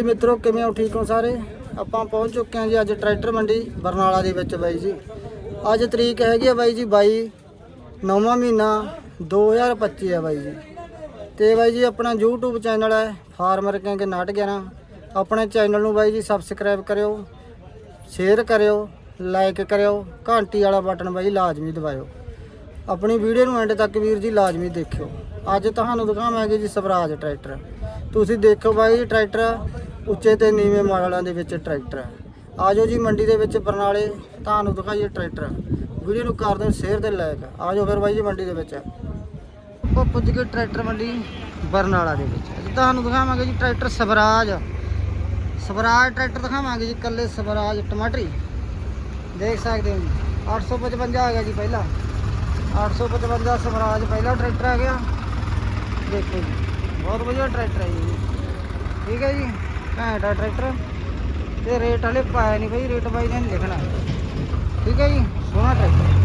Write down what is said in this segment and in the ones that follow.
ਜੀ ਮਿੱਤਰੋ, ਕਿਵੇਂ ਹੋ? ਠੀਕ ਹੋ ਸਾਰੇ? ਆਪਾਂ ਪਹੁੰਚ ਚੁੱਕੇ ਹਾਂ ਜੀ ਅੱਜ ਟਰੈਕਟਰ ਮੰਡੀ ਬਰਨਾਲਾ ਦੇ ਵਿੱਚ ਬਾਈ ਜੀ। ਅੱਜ ਤਰੀਕ ਹੈਗੀ ਆ ਬਾਈ ਜੀ 22 ਨੌਵਾਂ ਮਹੀਨਾ 2025 ਹੈ ਬਾਈ ਜੀ। ਤੇ ਬਾਈ ਜੀ ਆਪਣਾ YouTube ਚੈਨਲ ਹੈ, ਫਾਰਮਰ ਕਿੰਗ 911 ਆਪਣੇ ਚੈਨਲ ਨੂੰ ਬਾਈ ਜੀ ਸਬਸਕ੍ਰਾਈਬ ਕਰਿਓ ਸ਼ੇਅਰ ਕਰਿਓ ਲਾਈਕ ਕਰਿਓ, ਘੰਟੀ ਵਾਲਾ ਬਟਨ ਬਾਈ ਲਾਜ਼ਮੀ ਦਬਾਇਓ। ਆਪਣੀ ਵੀਡੀਓ ਨੂੰ ਐਂਡ ਤੱਕ ਵੀਰ ਜੀ ਲਾਜ਼ਮੀ ਦੇਖਿਓ। ਅੱਜ ਤੁਹਾਨੂੰ ਦਿਖਾਵਾਂਗੇ ਜੀ ਸਵਰਾਜ ਟਰੈਕਟਰ। ਤੁਸੀਂ ਦੇਖੋ ਬਾਈ ਟਰੈਕਟਰ ਉੱਚੇ ਤੇ ਨੀਵੇਂ ਮਾਡਲਾਂ ਦੇ ਵਿੱਚ ਟਰੈਕਟਰ ਹੈ। ਆਜੋ ਜੀ ਮੰਡੀ ਦੇ ਵਿੱਚ ਬਰਨਾਲੇ, ਤੁਹਾਨੂੰ ਦਿਖਾਈਏ ਟਰੈਕਟਰ। ਵੀਡੀਓ ਨੂੰ ਕਰ ਦਿਓ ਸ਼ੇਅਰ ਤੇ ਲਾਈਕ। ਆਜੋ ਫਿਰ ਬਾਈ ਜੀ ਮੰਡੀ ਦੇ ਵਿੱਚ। ਆਪਾਂ ਪੁੱਜ ਗਏ ਟਰੈਕਟਰ ਮੰਡੀ ਬਰਨਾਲਾ ਦੇ ਵਿੱਚ। ਤੁਹਾਨੂੰ ਦਿਖਾਵਾਂਗੇ ਜੀ ਟਰੈਕਟਰ ਸਵਰਾਜ। ਸਵਰਾਜ ਟਰੈਕਟਰ ਦਿਖਾਵਾਂਗੇ ਜੀ ਕੱਲੇ ਸਵਰਾਜ ਟਮਾਟਰੀ। ਦੇਖ ਸਕਦੇ ਹੋ ਜੀ 855 ਆ ਗਿਆ ਜੀ ਪਹਿਲਾ। 855 ਸਵਰਾਜ ਪਹਿਲਾ ਟਰੈਕਟਰ ਆ ਗਿਆ। ਦੇਖੋ ਜੀ, ਬਹੁਤ ਵਧੀਆ ਟਰੈਕਟਰ ਹੈ ਜੀ। ਠੀਕ ਹੈ ਜੀ। ਘੈਂਟ ਆ ਟਰੈਕਟਰ। ਤੇ ਰੇਟ ਹਲੇ ਪਾਇਆ ਨਹੀਂ ਬਈ, ਰੇਟ ਬਾਈ ਨੇ ਲਿਖਣਾ। ਠੀਕ ਹੈ ਜੀ, ਸੋਹਣਾ ਟਰੈਕਟਰ।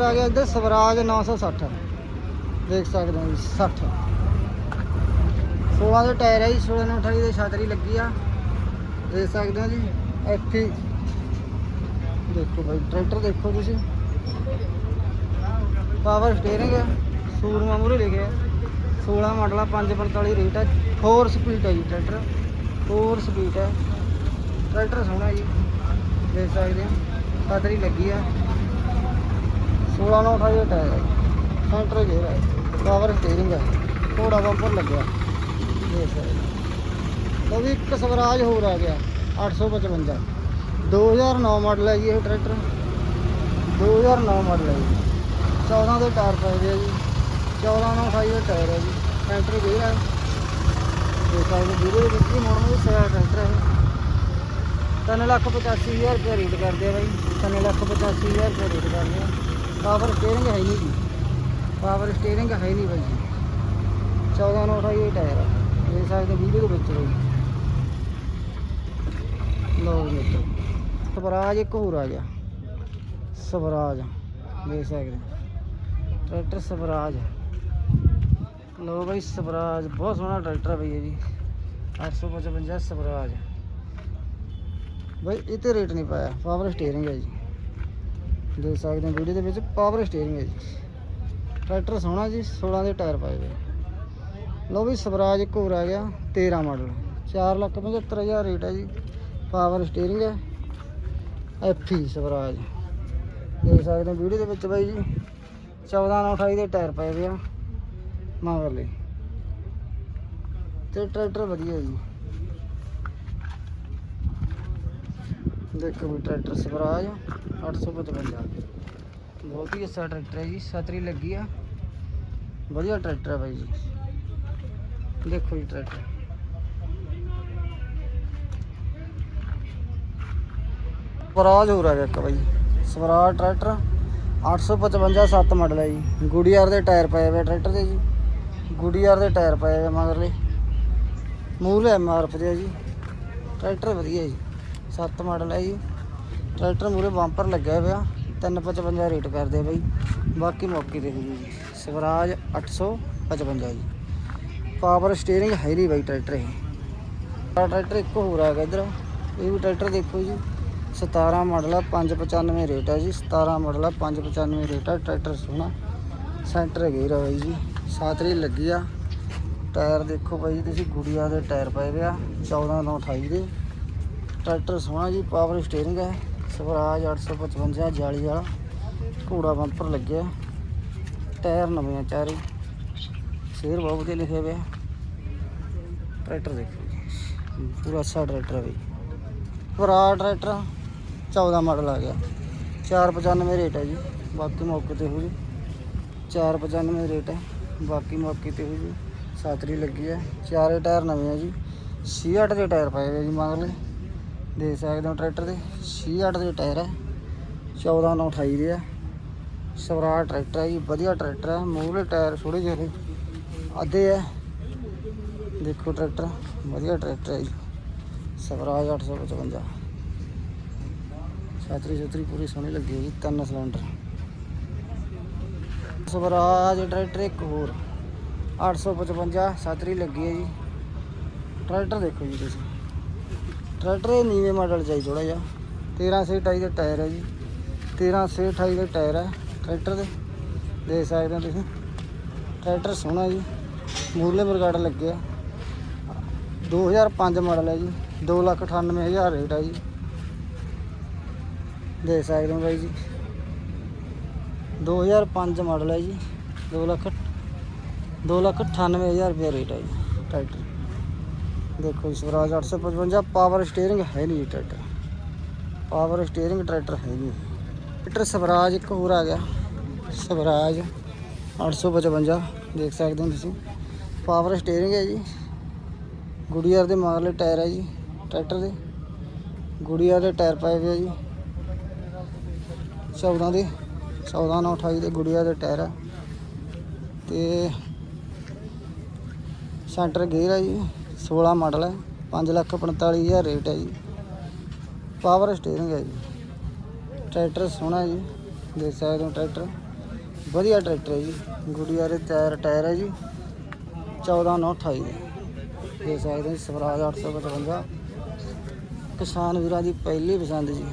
ਆ ਗਿਆ ਇੱਧਰ ਸਵਰਾਜ 960 ਦੇਖ ਸਕਦੇ ਹੋ ਜੀ 60 16 ਦੇ ਟਾਇਰ ਹੈ ਜੀ 16 ਨਾਲ 28 ਦੇ ਛਤਰੀ ਲੱਗੀ ਆ। ਦੇਖ ਸਕਦੇ ਹੋ ਜੀ ਐਫੀ ਦੇਖੋ ਭਾਈ ਟਰੈਕਟਰ ਦੇਖੋ ਤੁਸੀਂ। ਪਾਵਰ ਸਟੇਰਿੰਗ ਹੈ, ਸੂਰਮਾ ਮੂਰੇ ਲਿਖਿਆ। 16 ਮਾਡਲ ਆ 545 ਰੇਟ ਹੈ 4 ਸਪੀਡ ਹੈ ਜੀ ਟਰੈਕਟਰ। 4 ਸਪੀਡ ਹੈ। ਟਰੈਕਟਰ ਸੋਹਣਾ ਜੀ। ਦੇਖ ਸਕਦੇ ਹੋ ਛਤਰੀ ਲੱਗੀ ਆ। 16 ਨਾਲ 28 ਦਾ ਟਾਇਰ ਹੈ ਸੈਂਟਰ ਗੇਅਰ ਹੈ ਪਾਵਰ ਸਟੀਅਰਿੰਗ ਹੈ ਥੋੜਾ ਬੰਪਰ ਲੱਗਿਆ। ਦੇਖ ਸਕਦੇ ਹੋ। ਉਹ ਵੀ ਇੱਕ ਸਵਰਾਜ ਹੋਰ ਆ ਗਿਆ 855 2009 ਮਾਡਲ ਹੈ ਜੀ ਇਹ ਟਰੈਕਟਰ। 2009 ਮਾਡਲ ਹੈ ਜੀ। 14 ਦੇ ਟਾਇਰ ਪਏ ਹੋਏ ਜੀ। 14 ਨਾਲ 28 ਦਾ ਟਾਇਰ ਹੈ ਜੀ। ਸੈਂਟਰ ਗੇਅਰ ਹੈ ਦੇਖ ਸਕਦੇ ਦੇ ਵਿੱਚ ਹੀ ਮੋੜਨ ਦੇ ਸਿਆ ਟਰੈਕਟਰ ਹੈ ਤਿੰਨ ਲੱਖ ਪਚਾਸੀ ਹਜ਼ਾਰ ਰੁਪਏ ਰੇਟ ਕਰਦੇ ਆ ਬਾਈ। ਤਿੰਨ ਲੱਖ ਪਚਾਸੀ ਹਜ਼ਾਰ ਰੁਪਏ ਰੇਟ ਕਰਦੇ ਆ। ਪਾਵਰ ਸਟੀਅਰਿੰਗ ਹੈ ਨਹੀਂ ਜੀ। ਪਾਵਰ ਸਟੀਅਰਿੰਗ ਹੈ ਨਹੀਂ ਬਾਈ ਜੀ। 14 ਨਾਲ 28 ਦਾ ਟਾਇਰ ਹੈ ਦੇਖ ਸਕਦੇ ਵੀਡੀਓ ਦੇ ਵਿੱਚ ਬਾਈ ਲੋ ਮਿੱਤਰ, ਸਵਰਾਜ ਇੱਕ ਹੋਰ ਆ ਗਿਆ। ਸਵਰਾਜ, ਦੇਖ ਸਕਦੇ ਟਰੈਕਟਰ ਸਵਰਾਜ। ਲੋ ਬਈ, ਸਵਰਾਜ, ਬਹੁਤ ਸੋਹਣਾ ਟਰੈਕਟਰ ਹੈ ਬਈ ਇਹ ਜੀ 855 ਸਵਰਾਜ ਬਾਈ ਇਹ ਤੇ ਰੇਟ ਨਹੀਂ ਪਾਇਆ। ਪਾਵਰ ਸਟੀਅਰਿੰਗ ਹੈ ਜੀ। ਦੇਖ ਸਕਦੇ ਹੋ ਵੀਡੀਓ ਦੇ ਵਿੱਚ ਪਾਵਰ ਸਟੀਅਰਿੰਗ ਹੈ ਜੀ। ਟਰੈਕਟਰ ਸੋਹਣਾ ਜੀ 16 ਦੇ ਟਾਇਰ ਪਾਏ ਹੋਏ। ਲਓ ਵੀ ਸਵਰਾਜ ਇੱਕ ਹੋਰ ਆ ਗਿਆ 13 ਮਾਡਲ 475000 ਰੇਟ ਹੈ ਜੀ। ਪਾਵਰ ਸਟੀਅਰਿੰਗ ਹੈ। ਐਫੀ ਸਵਰਾਜ। ਦੇਖ ਸਕਦੇ ਹੋ ਵੀਡੀਓ ਦੇ ਵਿੱਚ ਬਾਈ ਜੀ 14 ਨਾਲ 28 ਦੇ ਟਾਇਰ ਪਏ ਹੋਏ ਆ। ਮਗਰਲੇ ਤੇ ਟਰੈਕਟਰ ਵਧੀਆ ਜੀ। ਦੇਖੋ ਵੀ ਟਰੈਕਟਰ ਸਵਰਾਜ 855 ਬਹੁਤ ਹੀ ਅੱਛਾ ਟਰੈਕਟਰ ਹੈ ਜੀ, ਛਤਰੀ ਲੱਗੀ ਆ। ਵਧੀਆ ਟਰੈਕਟਰ ਹੈ ਬਾਈ ਜੀ। ਦੇਖੋ ਜੀ ਟਰੈਕਟਰ। ਸਵਰਾਜ ਹੋ ਰਿਹਾ ਇੱਕ ਬਾਈ ਸਵਰਾਜ ਟਰੈਕਟਰ 855 7 ਮਾਡਲ ਹੈ ਜੀ। ਗੁਡੀਆਰ ਦੇ ਟਾਇਰ ਪਏ ਹੋਏ ਟਰੈਕਟਰ ਦੇ ਜੀ। ਗੁਡੀਆਰ ਦੇ ਟਾਇਰ ਪਏ ਹੋਏ ਮਗਰਲੇ। ਮੂਲ ਐਮਆਰਐਫ ਦੇ ਆ ਜੀ। ਟਰੈਕਟਰ ਵਧੀਆ ਜੀ 7 ਮਾਡਲ ਹੈ ਜੀ। ਟਰੈਕਟਰ ਮੂਰੇ ਬੰਪਰ ਲੱਗਿਆ ਹੋਇਆ 355 ਰੇਟ ਕਰਦੇ ਬਾਈ। ਬਾਕੀ ਮੌਕੇ ਤੇ ਹੋ ਜੀ, ਸਵਰਾਜ 855 ਜੀ। ਪਾਵਰ ਸਟੀਅਰਿੰਗ ਹੈਰੀ ਬਾਈ ਟਰੈਕਟਰ ਇਹ। ਆਹ ਟਰੈਕਟਰ ਇੱਕ ਹੋਰ ਆ ਗਿਆ ਇਧਰ। ਇਹ ਵੀ ਟਰੈਕਟਰ ਦੇਖੋ ਜੀ 17 ਮਾਡਲ ਆ 595 ਰੇਟ ਹੈ ਜੀ। 17 ਮਾਡਲ ਆ 595 ਰੇਟ ਆ। ਟਰੈਕਟਰ ਸੋਹਣਾ, ਸੈਂਟਰ ਗੇਅਰ ਆ ਬਾਈ ਜੀ। ਸਾਤਰੀ ਲੱਗੀ ਆ। ਟਾਇਰ ਦੇਖੋ ਬਾਈ ਤੁਸੀਂ ਗੁੜੀਆ ਦੇ ਟਾਇਰ ਪਏ ਵੇ ਆ 14 ਤੋਂ 28 ਦੇ। ਟਰੈਕਟਰ ਸੋਹਣਾ ਜੀ ਪਾਵਰ ਸਟੀਅਰਿੰਗ ਹੈ, ਸਵਰਾਜ 855 ਜਾਲੀ ਵਾਲਾ, ਘੋੜਾ ਬੰਪਰ ਲੱਗਿਆ। ਟਾਇਰ ਨਵੇਂ ਆ ਚਾਰੇ, ਸ਼ੇਰ ਬਹੁਤ ਵਧੀਆ ਲਿਖਿਆ ਹੋਇਆ ਟਰੈਕਟਰ ਦੇਖੋ ਜੀ, ਪੂਰਾ ਅੱਛਾ ਟਰੈਕਟਰ ਹੈ ਬਈ। ਭਰਾ ਟਰੈਕਟਰ 14 ਮਾਡਲ ਆ ਗਿਆ। 495 ਰੇਟ ਹੈ ਜੀ, ਬਾਕੀ ਮੌਕੇ ਤੇ ਹੋ ਜੀ। 495 ਰੇਟ ਹੈ ਬਾਕੀ ਮੌਕੇ ਤੇ ਹੋ ਜੀ। ਸਾਤਰੀ ਲੱਗੀ ਹੈ। ਚਾਰੇ ਟਾਇਰ ਨਵੇਂ ਆ ਜੀ। 68 ਦੇ ਟਾਇਰ ਪਏ ਹੋਏ ਜੀ ਮਗਰਲੇ। ਦੇਖ ਸਕਦੇ ਹੋ ਟਰੈਕਟਰ ਦੇ। 68 ਦੇ ਟਾਇਰ ਹੈ 14 ਨਾਲ 28 ਦੇ ਆ। ਸਵਰਾਜ ਟਰੈਕਟਰ ਹੈ ਜੀ। ਵਧੀਆ ਟਰੈਕਟਰ ਹੈ ਮੂਹਰੇ ਟਾਇਰ ਥੋੜੇ ਜਿਹੇ ਅੱਧੇ ਹੈ ਦੇਖੋ ਟਰੈਕਟਰ। ਵਧੀਆ ਟਰੈਕਟਰ ਹੈ ਜੀ। ਸਵਰਾਜ 855 ਛਾਤਰੀ ਛਤਰੀ ਪੂਰੀ ਸੋਹਣੀ ਲੱਗੀ ਹੈ ਜੀ ਤਿੰਨ ਸਿਲੰਡਰ। ਸਵਰਾਜ ਟਰੈਕਟਰ ਇੱਕ ਹੋਰ। 855 ਛਾਤਰੀ ਲੱਗੀ ਹੈ ਜੀ। ਟਰੈਕਟਰ ਦੇਖੋ ਜੀ ਤੁਸੀਂ। ਟਰੈਕਟਰ ਇਹ ਨੀਵੇਂ ਮਾਡਲ ਚਾਹੀ ਥੋੜਾ ਜਿਹਾ। 13 ਸੇ 28 ਦੇ ਟਾਇਰ ਹੈ ਜੀ। 13 ਸੇ 28 ਦੇ ਟਾਇਰ ਹੈ ਟਰੈਕਟਰ ਦੇ। ਦੇਖ ਸਕਦੇ ਹੋ ਤੁਸੀਂ। ਟਰੈਕਟਰ ਸੋਹਣਾ ਜੀ। ਮੂਰਲੇ ਬਰਗਾੜ ਲੱਗਿਆ 2005 ਮਾਡਲ ਹੈ ਜੀ। 298000 ਰੇਟ ਹੈ ਜੀ। ਦੇਖ ਸਕਦੇ ਹੋ ਬਾਈ ਜੀ। 2005 ਮਾਡਲ ਹੈ ਜੀ। 2 ਲੱਖ 2 ਲੱਖ 98000 ਰੁਪਏ ਰੇਟ ਹੈ ਜੀ, ਟਰੈਕਟਰ। ਦੇਖੋ ਜੀ, ਸਵਰਾਜ 855 ਪਾਵਰ ਸਟੀਅਰਿੰਗ ਹੈ ਨਹੀਂ ਜੀ ਟਰੈਕਟਰ। ਪਾਵਰ ਸਟੀਅਰਿੰਗ ਟਰੈਕਟਰ ਹੈ ਨਹੀਂ। ਟਰੈਕਟਰ ਸਵਰਾਜ ਇੱਕ ਹੋਰ ਆ ਗਿਆ। ਸਵਰਾਜ 855 ਦੇਖ ਸਕਦੇ ਹੋ ਤੁਸੀਂ। ਪਾਵਰ ਸਟੀਅਰਿੰਗ ਹੈ ਜੀ। ਗੁੜੀਆਰ ਦੇ ਮਾਰਲੇ ਟਾਇਰ ਹੈ ਜੀ, ਟਰੈਕਟਰ ਦੇ। ਗੁੜੀਆਰ ਦੇ ਟਾਇਰ ਪਾਏ ਹੋਏ ਆ ਜੀ। 14 ਦੇ 14 ਨਾਲ 28 ਦੇ ਗੁੜੀਆ ਦੇ ਟਾਇਰ ਹੈ ਤੇ ਸੈਂਟਰ ਗੇਅਰ ਹੈ ਜੀ 16 ਮਾਡਲ ਹੈ 5 ਲੱਖ 45000 ਰੇਟ ਹੈ ਜੀ। ਪਾਵਰ ਸਟੀਅਰਿੰਗ ਹੈ ਜੀ। ਟਰੈਕਟਰ ਸੋਹਣਾ ਜੀ ਦੇਖ ਸਕਦੇ ਹੋ ਟਰੈਕਟਰ ਵਧੀਆ ਟਰੈਕਟਰ ਹੈ ਜੀ ਗੁੜੀਆ ਦੇ ਟਾਇਰ ਟਾਇਰ ਹੈ ਜੀ 14 ਨਾਲ 28 ਦੇ ਦੇਖ ਸਕਦੇ ਹੋ ਜੀ, ਸਵਰਾਜ 855 ਕਿਸਾਨ ਵੀਰਾਂ ਦੀ ਪਹਿਲੀ ਪਸੰਦ ਜੀ।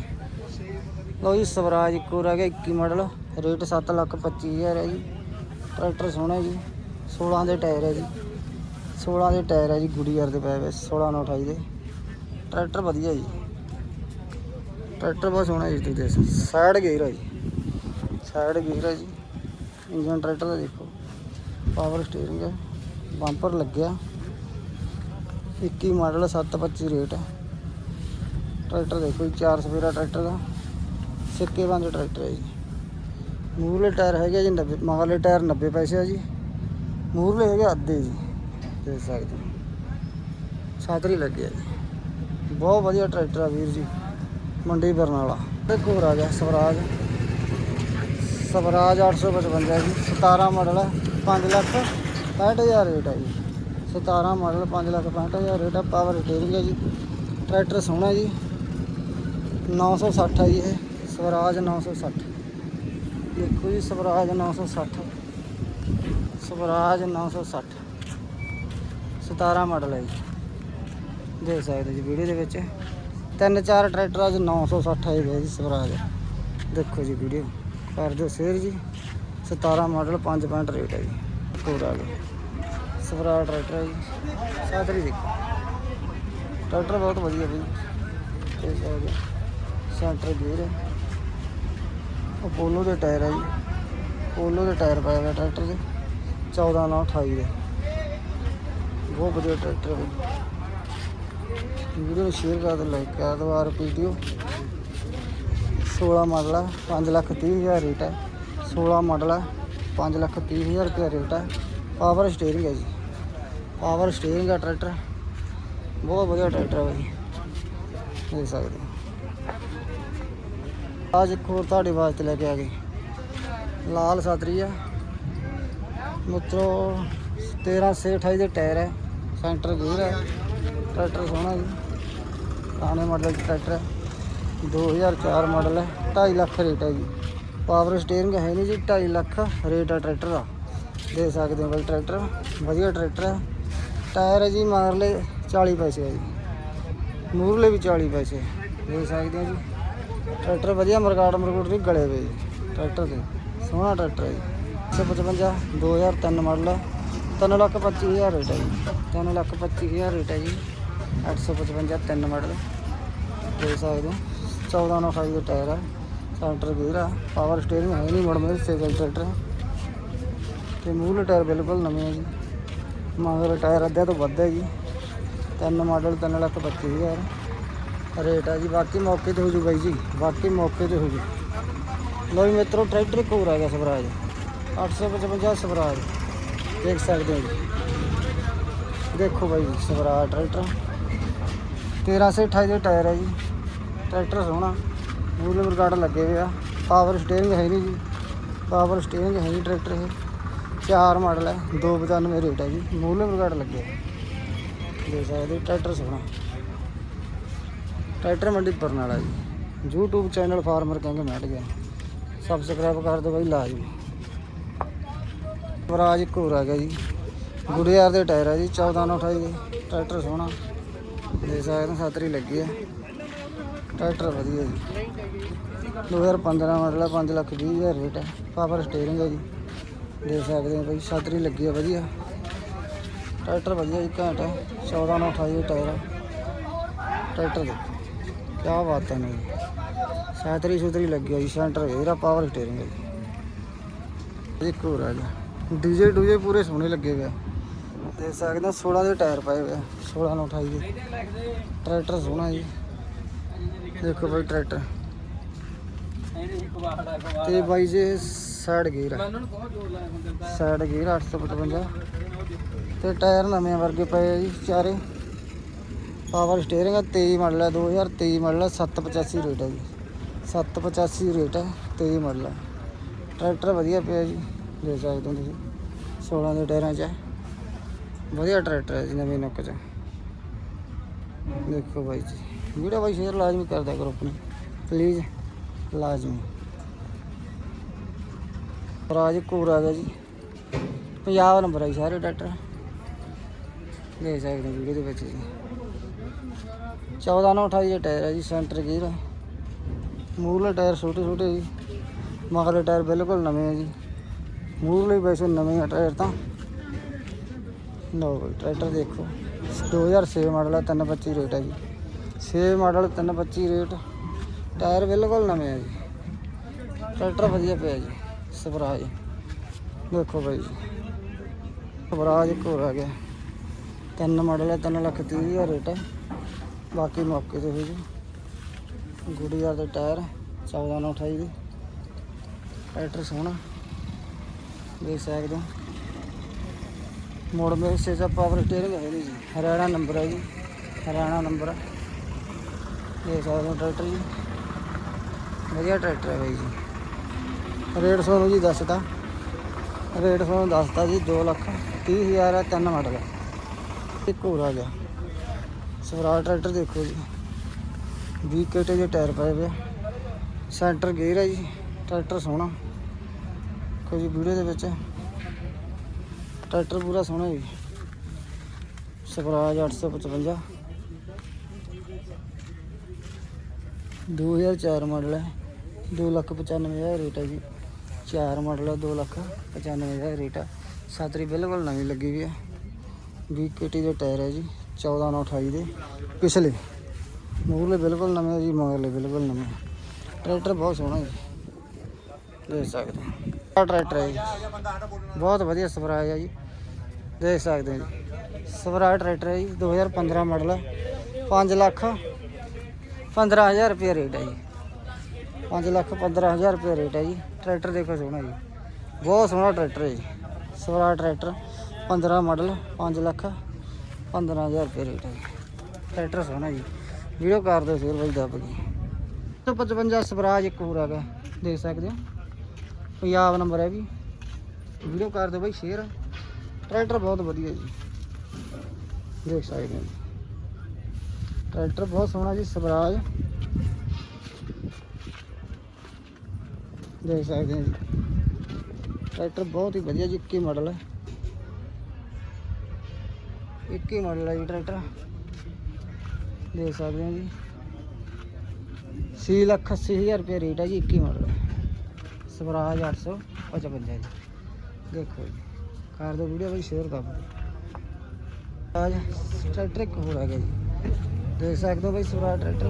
ਲਓ ਜੀ ਸਵਰਾਜ ਇੱਕੋ ਰਹਿ ਗਿਆ 21 ਮਾਡਲ। ਰੇਟ 7 ਲੱਖ 25 ਹਜ਼ਾਰ ਹੈ ਜੀ। ਟਰੈਕਟਰ ਸੋਹਣਾ ਜੀ 16 ਦੇ ਟਾਇਰ ਹੈ ਜੀ। 16 ਦੇ ਟਾਇਰ ਹੈ ਜੀ ਗੁਡੀਅਰ ਦੇ ਪਏ ਵੇ 16 ਨਾਲ 28 ਦੇ। ਟਰੈਕਟਰ ਵਧੀਆ ਜੀ। ਟਰੈਕਟਰ ਬਹੁਤ ਸੋਹਣਾ ਜੀ, ਤੁਸੀਂ ਦੇਖ ਸਾਈਡ ਗੇਅਰ ਹੈ ਜੀ। ਸਾਈਡ ਗੇਅਰ ਹੈ ਜੀ। ਇੰਜਨ ਟਰੈਕਟਰ ਦਾ ਦੇਖੋ। ਪਾਵਰ ਸਟੀਅਰਿੰਗ ਹੈ ਬੰਪਰ ਲੱਗਿਆ। 21 ਮਾਡਲ 725 ਰੇਟ ਹੈ ਟਰੈਕਟਰ ਦੇਖੋ ਜੀ 4 ਸਪੀਡਾ ਟਰੈਕਟਰ ਦਾ। ਸਿੱਕੇ ਬੰਦ ਟਰੈਕਟਰ ਹੈ ਜੀ। ਮੂਹਰਲੇ ਟਾਇਰ ਹੈਗੇ ਜੀ 90 ਮਗਰਲੇ ਟਾਇਰ 90 ਪੈਸੇ ਆ ਜੀ। ਮੂਹਰਲੇ ਹੈਗੇ ਅੱਧੇ ਜੀ। ਦੇਖ ਸਕਦੇ ਹੋ। ਸਾਤਰੀ ਲੱਗਿਆ ਜੀ। ਬਹੁਤ ਵਧੀਆ ਟਰੈਕਟਰ ਆ ਵੀਰ ਜੀ। ਮੰਡੀ ਬਰਨਾਲਾ। ਇੱਕ ਹੋਰ ਆ ਗਿਆ ਸਵਰਾਜ ਸਵਰਾਜ 855 ਜੀ। 17 ਮਾਡਲ ਹੈ 5 ਲੱਖ 65000 ਰੇਟ ਹੈ ਜੀ। 17 ਮਾਡਲ 5 ਲੱਖ 65000 ਰੇਟ ਹੈ ਪਾਵਰ ਸਟੀਅਰਿੰਗ ਹੈ ਜੀ। ਟਰੈਕਟਰ ਸੋਹਣਾ ਜੀ। 960 ਹੈ ਜੀ ਇਹ। ਸਵਰਾਜ 960 ਦੇਖੋ ਜੀ, ਸਵਰਾਜ 960 ਸਵਰਾਜ 960 17 ਮਾਡਲ ਹੈ ਜੀ। ਦੇਖ ਸਕਦੇ ਜੀ ਵੀਡੀਓ ਦੇ ਵਿੱਚ। ਤਿੰਨ ਚਾਰ ਟਰੈਕਟਰ ਅੱਜ 960 ਆਏ ਗਏ ਜੀ ਸਵਰਾਜ। ਦੇਖੋ ਜੀ ਵੀਡੀਓ ਕਰ ਦਿਓ ਸ਼ੇਅਰ ਜੀ। 17 ਮਾਡਲ 5 ਪੁਆਇੰਟ ਰੇਟ ਹੈ ਜੀ। ਹੋਰ ਆ ਸਵਰਾਜ ਟਰੈਕਟਰ ਹੈ ਜੀ। ਸਾਦਰੀ ਦੇਖੋ। ਟਰੈਕਟਰ ਬਹੁਤ ਵਧੀਆ ਬਈ ਦੇਖ ਸਕਦੇ ਸੈਂਟਰ ਗੇਅਰ ਹੈ। ਅਪੋਲੋ ਦੇ ਟਾਇਰ ਹੈ ਜੀ। ਅਪੋਲੋ ਦੇ ਟਾਇਰ ਪਾਏ ਹੋਏ ਟਰੈਕਟਰ ਦੇ 14 ਨਾਲ 28 ਦੇ। ਬਹੁਤ ਵਧੀਆ ਟਰੈਕਟਰ ਹੈ। ਵੀਡੀਓ ਨੂੰ ਸ਼ੇਅਰ ਕਰ ਦਿਓ ਲਾਈਕ ਕਰ ਦਿਓ ਆਰ ਵੀਡੀਓ 16 ਮਾਡਲ ਹੈ 5 ਲੱਖ 30 ਹਜ਼ਾਰ ਰੇਟ ਹੈ 16 ਮਾਡਲ ਹੈ 5 ਲੱਖ 30 ਹਜ਼ਾਰ ਰੁਪਏ ਰੇਟ ਹੈ ਪਾਵਰ ਸਟੀਅਰਿੰਗ ਹੈ ਜੀ। ਪਾਵਰ ਸਟੀਅਰਿੰਗ ਹੈ ਟਰੈਕਟਰ। ਬਹੁਤ ਵਧੀਆ ਟਰੈਕਟਰ ਹੈ ਬਾਈ। ਦੇਖ ਸਕਦੇ ਹੋ। ਅੱਜ ਇੱਕ ਹੋਰ ਤੁਹਾਡੇ ਵਾਸਤੇ ਲੈ ਕੇ ਆ ਗਏ। ਲਾਲ ਸਾਦਰੀ ਆ। ਮਿੱਤਰੋ 13 ਸੇ 28 ਦੇ ਟਾਇਰ ਹੈ ਸੈਂਟਰ ਗੇਅਰ ਹੈ। ਟਰੈਕਟਰ ਸੋਹਣਾ ਜੀ। ਪੁਰਾਣੇ ਮਾਡਲ ਦਾ ਟਰੈਕਟਰ ਹੈ। 2004 ਮਾਡਲ ਹੈ। 2.5 ਲੱਖ ਰੇਟ ਹੈ ਜੀ। ਪਾਵਰ ਸਟੀਅਰਿੰਗ ਹੈ ਨਹੀਂ ਜੀ। 2.5 ਲੱਖ ਰੇਟ ਹੈ ਟਰੈਕਟਰ ਦਾ। ਦੇ ਸਕਦੇ ਹੋ ਬਾਈ ਟਰੈਕਟਰ। ਵਧੀਆ ਟਰੈਕਟਰ ਹੈ। ਟਾਇਰ ਹੈ ਜੀ ਮਗਰਲੇ 40 ਪੈਸੇ ਹੈ ਜੀ। ਮੂਰਲੇ ਵੀ 40 ਪੈਸੇ ਦੇ ਸਕਦੇ ਹੋ ਜੀ। ਟਰੈਕਟਰ ਵਧੀਆ ਮਰਗਾੜ ਮਰਗੂੜ ਨਹੀਂ ਗਲੇ ਵੇ ਜੀ। ਟਰੈਕਟਰ ਦੇ। ਸੋਹਣਾ ਟਰੈਕਟਰ ਹੈ ਜੀ। 155 2003 ਮਾਡਲ ਹੈ। 3 ਲੱਖ 25 ਹਜ਼ਾਰ ਰੇਟ ਹੈ ਜੀ। 3 ਲੱਖ 25 ਹਜ਼ਾਰ ਰੇਟ ਹੈ ਜੀ। 855 ਤਿੰਨ ਮਾਡਲ। ਦੇ ਸਕਦੇ ਹੋ। 14 ਨਾਲ 28 ਦਾ ਟਾਇਰ ਆ ਸੈਂਟਰ ਗੇਅਰ ਆ ਪਾਵਰ ਸਟੀਅਰਿੰਗ ਹੈ ਨਹੀਂ ਮੋੜ ਮੇਰੇ ਸਾਈਕਲ ਟਰੈਕਟਰ ਹੈ। ਤੇ ਮੂਹਰੇ ਟਾਇਰ ਬਿਲਕੁਲ ਨਵੇਂ ਹੈ ਜੀ। ਮਗਰ ਟਾਇਰ ਅੱਧੇ ਤੋਂ ਵੱਧ ਹੈ ਜੀ। ਤਿੰਨ ਮਾਡਲ 3 ਲੱਖ 25 ਹਜ਼ਾਰ। ਰੇਟ ਹੈ ਜੀ। ਬਾਕੀ ਮੌਕੇ ਤੇ ਹੋ ਜੂ ਬਾਈ ਜੀ। ਬਾਕੀ ਮੌਕੇ ਤੇ ਹੋ ਜੂ। ਲੋ ਮਿੱਤਰੋ, ਟਰੈਕਟਰ ਇੱਕ ਹੋਰ ਆ ਗਿਆ ਸਵਰਾਜ। 855 ਸਵਰਾਜ। ਦੇਖ ਸਕਦੇ ਹੋ ਜੀ। ਦੇਖੋ ਬਾਈ ਸਵਰਾ ਟਰੈਕਟਰ। 13 ਸੇ 28 ਦੇ ਟਾਇਰ ਹੈ ਜੀ। ਟਰੈਕਟਰ ਸੋਹਣਾ। ਮੂਲ ਬਰਗਾੜ ਲੱਗੇ ਹੋਏ ਆ। ਪਾਵਰ ਸਟੀਅਰਿੰਗ ਹੈ ਨਹੀਂ ਜੀ। ਪਾਵਰ ਸਟੀਅਰਿੰਗ ਹੈ ਨਹੀਂ ਟਰੈਕਟਰ ਇਹ। ਚਾਰ ਮਾਡਲ ਹੈ 295 ਰੇਟ ਹੈ ਜੀ। ਮੂਲ ਬਰਗਾੜ ਲੱਗੇ ਦੇ ਸਕਦੇ ਟਰੈਕਟਰ ਸੋਹਣਾ। ਟਰੈਕਟਰ ਮੰਡੀ ਬਰਨਾਲਾ ਜੀ। YouTube ਚੈਨਲ ਫਾਰਮਰ ਕਹਿੰਗੇ ਮੈਟ ਗਿਆ ਸਬਸਕ੍ਰਾਈਬ ਕਰ ਦਿਓ ਬਾਈ, ਲਾਜ਼ਮੀ। ਸਵਰਾਜ ਇੱਕ ਹੋਰ ਆ ਗਿਆ ਜੀ। ਗੁੜੀਆਰ ਦੇ ਟਾਇਰ ਹੈ ਜੀ 14 ਨਾਲ 28 ਦੇ। ਟਰੈਕਟਰ ਸੋਹਣਾ। ਦੇ ਸਕਦੇ ਹੋ ਸਤਰੀ ਲੱਗੀ ਹੈ ਟਰੈਕਟਰ ਵਧੀਆ ਜੀ। 2015 ਮਾਡਲ ਹੈ 5 ਲੱਖ 20 ਹਜ਼ਾਰ ਰੇਟ ਹੈ ਪਾਵਰ ਸਟੀਅਰਿੰਗ ਹੈ ਜੀ। ਦੇ ਸਕਦੇ ਹੋ ਬਈ ਸਤਰੀ ਲੱਗੀ ਹੈ ਵਧੀਆ। ਟਰੈਕਟਰ ਵਧੀਆ ਜੀ, ਘੈਂਟ ਹੈ 14 ਨਾਲ 28 ਟਾਇਰ ਹੈ ਟਰੈਕਟਰ ਦੇਖੋ। ਕੀ ਬਾਤ ਹੈ ਨਹੀਂ ਸੈਤਰੀ ਸੁਤਰੀ ਲੱਗੀ ਜੀ, ਸੈਂਟਰ ਇਹਦਾ ਪਾਵਰ ਸਟੀਅਰਿੰਗ ਹੈ ਜੀ। ਇੱਕ ਹੋਰ ਆ ਗਿਆ। ਡੀਜੇ ਡੂਜੇ ਪੂਰੇ ਸੋਹਣੇ ਲੱਗੇ ਹੋਏ ਆ। ਦੇਖ ਸਕਦੇ ਹੋ 16 ਦੇ ਟਾਇਰ ਪਏ ਹੋਏ ਆ 16 ਨੂੰ 28 ਦੇ। ਟਰੈਕਟਰ ਸੋਹਣਾ ਜੀ। ਦੇਖੋ ਬਾਈ ਟਰੈਕਟਰ। ਤੇ ਬਾਈ ਜੇ, ਸਾਈਡ ਗੇਅਰ ਆ। ਸਾਈਡ ਗੇਅਰ 855 ਤੇ ਟਾਇਰ ਨਵੇਂ ਵਰਗੇ ਪਏ ਆ ਜੀ ਚਾਰੇ। ਪਾਵਰ ਸਟੀਅਰਿੰਗ ਆ 23 ਮਾਡਲ ਹੈ 2023 ਮਾਡਲ ਹੈ 785 ਰੇਟ ਹੈ ਜੀ। 785 ਰੇਟ ਹੈ 23 ਮਾਡਲ ਹੈ ਟਰੈਕਟਰ ਵਧੀਆ ਪਿਆ ਜੀ। ਦੇਖ ਸਕਦੇ ਹੋ ਤੁਸੀਂ। 16 ਦੇ ਟਾਇਰਾਂ 'ਚ ਹੈ। ਵਧੀਆ ਟਰੈਕਟਰ ਹੈ ਜੀ, ਨਵੀਂ ਨੁੱਕ 'ਚ। ਦੇਖੋ ਬਾਈ ਜੀ, ਵੀਡੀਓ ਬਾਈ ਸ਼ੇਅਰ ਲਾਜ਼ਮੀ ਕਰਦਾ ਕਰੋ ਆਪਣੀ। ਪਲੀਜ਼ ਲਾਜ਼ਮੀ। ਰਾਜ ਕੋਰ ਆ ਗਿਆ ਜੀ। ਪੰਜਾਬ ਨੰਬਰ ਹੈ ਜੀ ਸਾਰੇ ਟਰੈਕਟਰ। ਦੇਖ ਸਕਦੇ ਹੋ ਵੀਡੀਓ ਦੇ ਵਿੱਚ ਜੀ। 14 ਨਾਲ 28 ਦੇ ਟਾਇਰ ਹੈ ਜੀ ਸੈਂਟਰ ਗੇਅਰ ਹੈ ਮੂਰਲੇ ਟਾਇਰ ਛੋਟੇ ਛੋਟੇ ਜੀ। ਮਗਰਲੇ ਟਾਇਰ ਬਿਲਕੁਲ ਨਵੇਂ ਹੈ ਜੀ। ਮੂਰਲੇ ਵੈਸੇ ਨਵੇਂ ਆ ਟਾਇਰ ਤਾਂ। ਲਓ ਬਈ, ਟਰੈਕਟਰ ਦੇਖੋ। 2006 ਮਾਡਲ ਹੈ 325 ਰੇਟ ਹੈ ਜੀ। 6 ਮਾਡਲ 325 ਰੇਟ ਟਾਇਰ ਬਿਲਕੁਲ ਨਵੇਂ ਆ ਜੀ। ਟਰੈਕਟਰ ਵਧੀਆ ਪਿਆ ਜੀ, ਸਵਰਾਜ। ਦੇਖੋ ਬਾਈ ਜੀ। ਸਵਰਾਜ ਇੱਕ ਹੋਰ ਆ ਗਿਆ। ਤਿੰਨ ਮਾਡਲ ਹੈ 3 ਲੱਖ 30 ਹਜ਼ਾਰ ਰੇਟ ਹੈ ਬਾਕੀ ਮੌਕੇ ਤੇ ਹੋ ਜੀ। ਗੁੜੀਆ ਦੇ ਟਾਇਰ 14 ਨਾਲ 28 ਦੇ। ਟਰੈਕਟਰ ਸੋਹਣਾ। ਦੇਖ ਸਕਦੇ ਹੋ। ਮੋੜ ਮੇ ਹਿੱਸੇ ਦਾ ਪਾਵਰ ਸਟੀਅਰਿੰਗ ਹੈ ਜੀ। ਹਰਿਆਣਾ ਨੰਬਰ ਹੈ ਜੀ। ਹਰਿਆਣਾ ਨੰਬਰ ਦੇਖ ਸਕਦੇ ਹੋ ਟਰੈਕਟਰ ਜੀ। ਵਧੀਆ ਟਰੈਕਟਰ ਹੈ ਬਾਈ ਜੀ। ਰੇਟ ਤੁਹਾਨੂੰ ਜੀ ਦੱਸਦਾ ਰੇਟ ਤੁਹਾਨੂੰ ਦੱਸਦਾ ਜੀ 2 ਲੱਖ 30 ਹਜ਼ਾਰ ਹੈ, ਤਿੰਨ ਮਾਡਲ ਹੈ। ਇੱਕ ਹੋਰ ਆ ਗਿਆ। ਸਵਰਾਜ ਟਰੈਕਟਰ ਦੇਖੋ ਜੀ। 20 ਕੇਟੇ ਦੇ ਟਾਇਰ ਪਏ ਵੇ ਸੈਂਟਰ ਗੇਅਰ ਹੈ ਜੀ। ਟਰੈਕਟਰ ਸੋਹਣਾ। ਕੋਈ ਜੀ ਵੀਡੀਓ ਦੇ ਵਿੱਚ। ਟਰੈਕਟਰ ਪੂਰਾ ਸੋਹਣਾ ਜੀ। ਸਵਰਾਜ 855 2004 ਮਾਡਲ ਹੈ। 295000 ਰੇਟ ਹੈ ਜੀ। 4 ਮਾਡਲ ਹੈ 295000 ਰੇਟ ਹੈ। ਸਾਤਰੀ ਬਿਲਕੁਲ ਨਵੀਂ ਲੱਗੀ ਵੀ ਹੈ। 20 ਕੇਟੀ ਦੇ ਟਾਇਰ ਹੈ ਜੀ 14 ਨਾਲ 28 ਦੇ। ਪਿਛਲੇ, ਮੂਹਰਲੇ ਬਿਲਕੁਲ ਨਵੇਂ ਹੈ ਜੀ, ਮਗਰਲੇ ਬਿਲਕੁਲ ਨਵੇਂ। ਟਰੈਕਟਰ ਬਹੁਤ ਸੋਹਣਾ ਜੀ। ਦੇ ਸਕਦੇ ਟਰੈਕਟਰ ਹੈ ਜੀ। ਬਹੁਤ ਵਧੀਆ ਸਵਰਾਜ ਹੈ ਜੀ। ਦੇਖ ਸਕਦੇ ਹੋ ਜੀ। ਸਵਰਾਜ ਟਰੈਕਟਰ ਹੈ ਜੀ 2015 ਮਾਡਲ ਹੈ 5 ਲੱਖ 15000 ਰੁਪਏ ਰੇਟ ਹੈ ਜੀ। 5 ਲੱਖ 15000 ਰੁਪਏ ਰੇਟ ਹੈ ਜੀ। ਟਰੈਕਟਰ ਦੇਖੋ ਸੋਹਣਾ ਜੀ। ਬਹੁਤ ਸੋਹਣਾ ਟਰੈਕਟਰ ਹੈ ਜੀ। ਸਵਰਾਜ ਟਰੈਕਟਰ 15 ਮਾਡਲ 5 ਲੱਖ 15000 ਰੁਪਏ ਰੇਟ ਹੈ ਜੀ। ਟਰੈਕਟਰ ਸੋਹਣਾ ਜੀ। ਵੀਡੀਓ ਕਰ ਦਿਓ ਸ਼ੇਅਰ ਬਾਈ ਦੱਬ ਕੇ। 155 ਸਵਰਾਜ ਇੱਕ ਹੋਰ ਆ ਦੇਖ ਸਕਦੇ ਹੋ। ਪੰਜਾਬ ਨੰਬਰ ਹੈ ਵੀ ਵੀਡੀਓ ਕਰ ਦਿਓ ਬਾਈ ਸ਼ੇਅਰ ਟਰੈਕਟਰ ਬਹੁਤ ਵਧੀਆ ਜੀ। ਦੇਖ ਸਕਦੇ ਹੋ ਟਰੈਕਟਰ ਬਹੁਤ ਸੋਹਣਾ ਜੀ, ਸਵਰਾਜ। ਦੇਖ ਸਕਦੇ ਹੋ ਜੀ। ਟਰੈਕਟਰ ਬਹੁਤ ਹੀ ਵਧੀਆ ਜੀ 21 ਮਾਡਲ ਹੈ। 21 ਮਾਡਲ ਹੈ ਜੀ ਟਰੈਕਟਰ। ਦੇਖ ਸਕਦੇ ਹੋ ਜੀ। 6 ਲੱਖ 80 ਹਜ਼ਾਰ ਰੁਪਏ ਰੇਟ ਹੈ ਜੀ 21 ਮਾਡਲ ਸਵਰਾਜ 855 ਜੀ। ਦੇਖੋ ਜੀ, ਕਰ ਦਿਓ ਵੀਡੀਓ ਬਈ ਸ਼ੇਅਰ ਕਰ ਦਿਓ। ਆਜ ਟਰੈਕਟਰ ਇੱਕ ਹੋਰ ਆ ਗਿਆ ਜੀ। ਦੇਖ ਸਕਦੇ ਹੋ ਬਈ, ਸਵਰਾਜ ਟਰੈਕਟਰ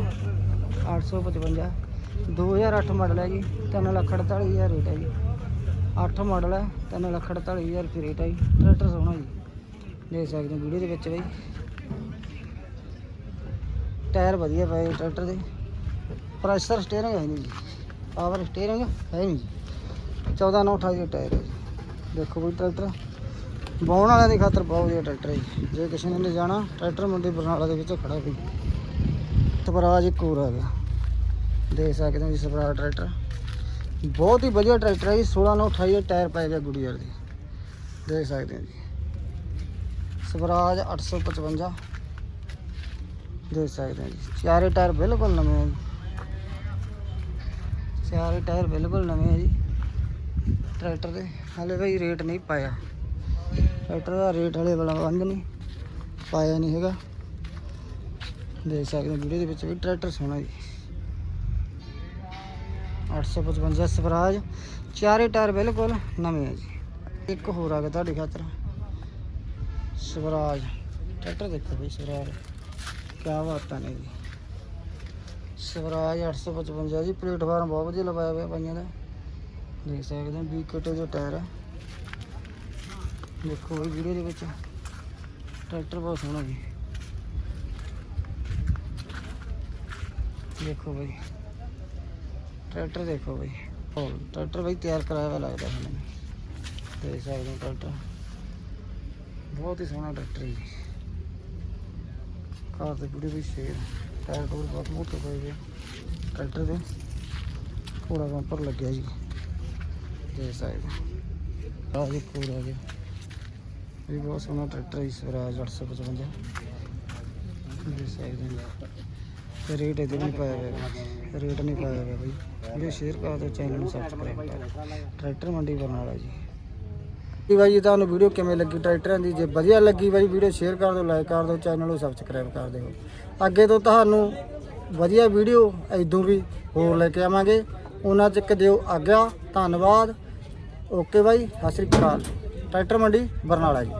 855 2008 ਮਾਡਲ ਹੈ ਜੀ 3 ਲੱਖ 48 ਹਜ਼ਾਰ ਰੇਟ ਹੈ ਜੀ। 8 ਮਾਡਲ ਹੈ 3 ਲੱਖ 48 ਹਜ਼ਾਰ ਰੁਪਏ ਰੇਟ ਹੈ ਜੀ। ਟਰੈਕਟਰ ਸੋਹਣਾ ਜੀ। ਦੇਖ ਸਕਦੇ ਹੋ ਵੀਡੀਓ ਦੇ ਵਿੱਚ ਬਈ। ਟਾਇਰ ਵਧੀਆ ਪਏ ਟਰੈਕਟਰ ਦੇ। ਪ੍ਰੈਸ਼ਰ ਸਟੀਅਰਿੰਗ ਹੈ ਨਹੀਂ ਜੀ। ਪਾਵਰ ਸਟੀਅਰਿੰਗ ਹੈ ਨਹੀਂ ਜੀ। 14 ਨਾਲ 28 ਦਾ ਟਾਇਰ ਹੈ ਜੀ। ਦੇਖੋ ਵੀ ਟਰੈਕਟਰ। ਬਾਉਣ ਵਾਲਿਆਂ ਦੀ ਖਾਤਰ ਬਹੁਤ ਵਧੀਆ ਟਰੈਕਟਰ ਹੈ ਜੀ। ਜੇ ਕਿਸੇ ਨੇ ਜਾਣਾ, ਟਰੈਕਟਰ ਮੰਡੀ ਬਰਨਾਲਾ ਦੇ ਵਿੱਚ ਖੜਾ ਵੀ ਸਵਰਾਜ ਇੱਕ ਹੋਰ ਆ ਗਿਆ। ਦੇਖ ਸਕਦੇ ਹੋ ਜੀ ਸਵਰਾਜ ਟਰੈਕਟਰ। ਬਹੁਤ ਹੀ ਵਧੀਆ ਟਰੈਕਟਰ ਹੈ ਜੀ। 16 ਨਾਲ 28 ਦੇ ਟਾਇਰ ਪਏ ਗਿਆ ਗੁਡੀਅਰ ਦੀ। ਦੇਖ ਸਕਦੇ ਹੋ ਜੀ। ਸਵਰਾਜ 855 ਦੇਖ ਸਕਦੇ ਹੋ ਜੀ। ਚਾਰੇ ਟਾਇਰ ਬਿਲਕੁਲ ਨਵੇਂ ਹੈ ਜੀ। ਚਾਰੇ ਟਾਇਰ ਬਿਲਕੁਲ ਨਵੇਂ ਹੈ ਜੀ। ਟਰੈਕਟਰ ਦੇ। ਹਾਲੇ ਭਾਈ ਰੇਟ ਨਹੀਂ ਪਾਇਆ। ਟਰੈਕਟਰ ਦਾ ਰੇਟ ਹਲੇ ਵਾਲਾ ਬੰਦ ਨਹੀਂ, ਪਾਇਆ ਨਹੀਂ ਹੈਗਾ। ਦੇਖ ਸਕਦੇ ਹੋ ਵੀਡੀਓ ਦੇ ਵਿੱਚ ਵੀ ਟਰੈਕਟਰ ਸੋਹਣਾ ਜੀ। 855 ਸਵਰਾਜ, ਚਾਰੇ ਟਾਇਰ ਬਿਲਕੁਲ ਨਵੇਂ ਆ ਜੀ। ਇੱਕ ਹੋਰ ਆ ਗਿਆ ਤੁਹਾਡੇ ਖਾਤਰ। ਸਵਰਾਜ। ਟਰੈਕਟਰ ਦੇਖੋ ਬਈ ਸਵਰਾਜ। ਕਿਆ ਬਾਤਾਂ ਨੇ ਜੀ। ਸਵਰਾਜ 855 ਜੀ, ਪਲੇਟਫਾਰਮ ਬਹੁਤ ਵਧੀਆ ਲਵਾਇਆ ਹੋਇਆ ਪਾਈਆਂ ਦਾ। ਦੇਖ ਸਕਦੇ ਹੋ ਵੀ ਕਟੇ ਦੇ ਟਾਇਰ ਆ ਦੇਖੋ ਇਹ ਵੀਡੀਓ ਦੇ ਵਿੱਚ ਟਰੈਕਟਰ ਬਹੁਤ ਸੋਹਣਾ ਜੀ ਦੇਖੋ ਬਈ ਟਰੈਕਟਰ ਦੇਖੋ ਬਈ ਉਹ ਟਰੈਕਟਰ ਬਈ ਤਿਆਰ ਕਰਾਇਆ ਹੋਇਆ ਲੱਗਦਾ ਮੈਨੂੰ ਦੇਖ ਸਕਦੇ ਹੋ ਟਰੈਕਟਰ ਬਹੁਤ ਹੀ ਸੋਹਣਾ ਟਰੈਕਟਰ ਹੈ ਜੀ ਕਾਰ ਦੇ ਵੀਡੀਓ ਵੀ ਸ਼ੇਰ ਟਾਇਰ ਟੂਰ ਬਹੁਤ ਮੋਟੇ ਪਏ ਹੋਏ ਆ। ਟਰੈਕਟਰ ਦੇ ਘੋੜਾ ਬੰਪਰ ਲੱਗਿਆ ਆਹ ਜੀ ਗਿਆ। ਇਹ ਬਹੁਤ ਸੋਹਣਾ ਟਰੈਕਟਰ ਹੈ ਸਵਰਾਜ 855 ਦੇਖ ਸਕਦੇ ਹੋ ਤੇ ਰੇਟ ਇਹਦੇ ਨਹੀਂ ਪਾਇਆ ਹੋਇਆ। ਰੇਟ ਨਹੀਂ ਪਾਇਆ ਹੋਇਆ ਬਈ। ਵੀਡੀਓ ਸ਼ੇਅਰ ਕਰ ਦਿਓ ਚੈਨਲ ਨੂੰ ਸਬਸਕ੍ਰਾਈਬ ਕਰ ਦਿਓ। ਟਰੈਕਟਰ ਮੰਡੀ ਬਰਨਾਲਾ ਜੀ। ਜੀ ਬਾਈ ਜੀ ਤੁਹਾਨੂੰ ਵੀਡੀਓ ਕਿਵੇਂ ਲੱਗੀ ਟਰੈਕਟਰਾਂ ਦੀ? ਜੇ ਵਧੀਆ ਲੱਗੀ ਬਾਈ ਵੀਡੀਓ ਸ਼ੇਅਰ ਕਰ ਦਿਓ ਲਾਈਕ ਕਰ ਦਿਓ ਚੈਨਲ ਨੂੰ ਸਬਸਕ੍ਰਾਈਬ ਕਰ ਦਿਓ। ਅੱਗੇ ਤੋਂ ਤੁਹਾਨੂੰ ਵਧੀਆ ਵੀਡੀਓ ਐਦੋਂ ਵੀ ਹੋਰ ਲੈ ਕੇ ਆਵਾਂਗੇ। ਉਹਨਾਂ ਚ ਦਿਓ ਆਗਿਆ। ਧੰਨਵਾਦ। ਓਕੇ ਬਾਈ ਸਤਿ ਸ੍ਰੀ ਅਕਾਲ। ਟਰੈਕਟਰ ਮੰਡੀ ਬਰਨਾਲਾ ਜੀ।